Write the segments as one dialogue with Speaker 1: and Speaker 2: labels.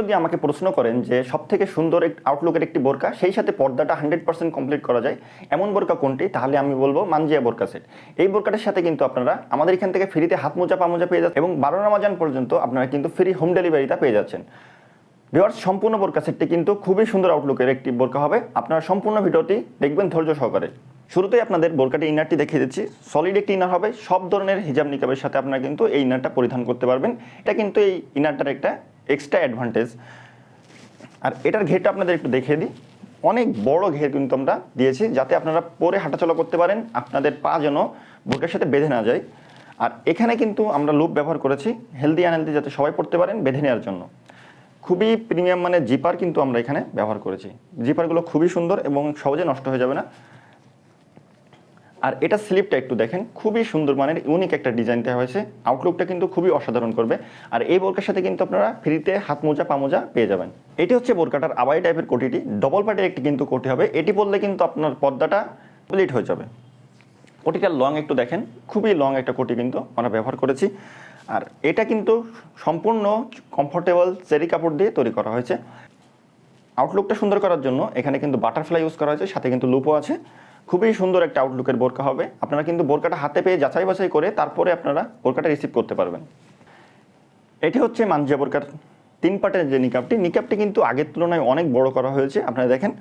Speaker 1: যদি আমাকে প্রশ্ন করেন যে সব থেকে সুন্দর আউটলুকের একটি বোরকা, সেই সাথে পর্দাটা হান্ড্রেড পার্সেন্ট কমপ্লিট করা যায়, এমন বোরকা কোনটি? তাহলে আমি বলব মানজিয়া বোরকা সেট এই বোরকাটার সাথে কিন্তু আপনারা আমাদের এখান থেকে ফ্রিতে হাত মোজা, পা মোজা পেয়ে যাচ্ছেন এবং বারো রামাজান পর্যন্ত আপনারা কিন্তু ফ্রি হোম ডেলিভারিটা পেয়ে যাচ্ছেন। ভিওয়ার্স সম্পূর্ণ বোরকা সেটটি কিন্তু খুবই সুন্দর আউটলুকের একটি বোরকা হবে। আপনারা সম্পূর্ণ ভিডিওটি দেখবেন ধৈর্য সহকারে। শুরুতেই আপনাদের বোরকাটি ইনারটি দেখিয়ে দিচ্ছি। সলিড একটি ইনার হবে। সব ধরনের হিজাব নিকাবের সাথে আপনারা কিন্তু এই ইনারটা পরিধান করতে পারবেন। এটা কিন্তু এই ইনারটার একটা এক্সট্রা অ্যাডভান্টেজ আর এটার ঘেরটা আপনাদের একটু দেখিয়ে দিই। অনেক বড় ঘের কিন্তু আমরা দিয়েছি, যাতে আপনারা পরে হাঁটাচলা করতে পারেন, আপনাদের পা যেন বোরকার সাথে বেঁধে না যায়। আর এখানে কিন্তু আমরা লুপ ব্যবহার করেছি হেলদি আনহেলদি যাতে সবাই পড়তে পারেন বেঁধে নেওয়ার জন্য। খুবই প্রিমিয়াম মানে জিপার কিন্তু আমরা এখানে ব্যবহার করেছি। জিপারগুলো খুবই সুন্দর এবং সহজে নষ্ট হয়ে যাবে না। আর এটা স্লিপটা একটু দেখেন, খুবই সুন্দর মানের ইউনিক একটা ডিজাইন দেওয়া হয়েছে। আউটলুকটা কিন্তু খুবই অসাধারণ করবে। আর এই বোরকার সাথে কিন্তু আপনারা ফ্রিতে হাত মোজা, পা মোজা পেয়ে যাবেন। এটি হচ্ছে বোরকাটার আবাই টাইপের কোটিটি। ডবল পার্টের একটি কিন্তু কোটি হবে। এটি পরলে কিন্তু আপনার পর্দাটা কমপ্লিট হয়ে যাবে। কোটিটার লং একটু দেখেন। খুবই লং একটা কোটি কিন্তু আমরা ব্যবহার করেছি। আর এটা কিন্তু সম্পূর্ণ কমফোর্টেবল চেরি কাপড় দিয়ে তৈরি করা হয়েছে। আউটলুকটা সুন্দর করার জন্য এখানে কিন্তু বাটারফ্লাই ইউজ করা হয়েছে। সাথে কিন্তু লুপও আছে। খুবই সুন্দর একটা আউটলুকের বোরকা হবে। আপনারা কিন্তু বোরকাটা হাতে পেয়ে যাচাই বাছাই করে তারপরে আপনারা বোরকাটা রিসিভ করতে পারবেন। এটি হচ্ছে মানজিয়া বোরকার তিন পার্টের যে নিকাপটি নিকাপটি কিন্তু আগের তুলনায় অনেক বড় করা হয়েছে। আপনারা দেখেন,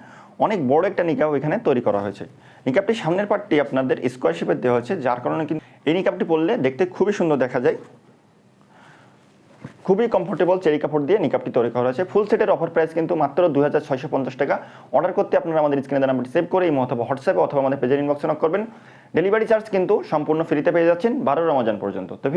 Speaker 1: অনেক বড় একটা নিকাপ এখানে তৈরি করা হয়েছে। নিকাপটি সামনের পার্টটি আপনাদের স্কোয়ার শেপের দেওয়া হয়েছে, যার কারণে কিন্তু এই নিকাপটি পরলে দেখতে খুবই সুন্দর দেখা যায়। খুবই কমফোর্টেবল চেরি কাপড় দিয়ে নিকাপটি তৈরি করা হয়েছে। ফুল সেটের অফার প্রাইস কিন্তু মাত্র দুই হাজার ছয়শো পঞ্চাশ টাকা। অর্ডার করতে আপনারা আমাদের স্ক্রিনে নাম্বারটি সেভ করে এই অথবা হোয়াটসঅ্যাপে অথবা আমাদের পেজের ইনবক্সে নক করবেন। ডেলিভারি চার্জ কিন্তু সম্পূর্ণ ফ্রিতে পেয়ে যাচ্ছেন বারো রমজান পর্যন্ত। তো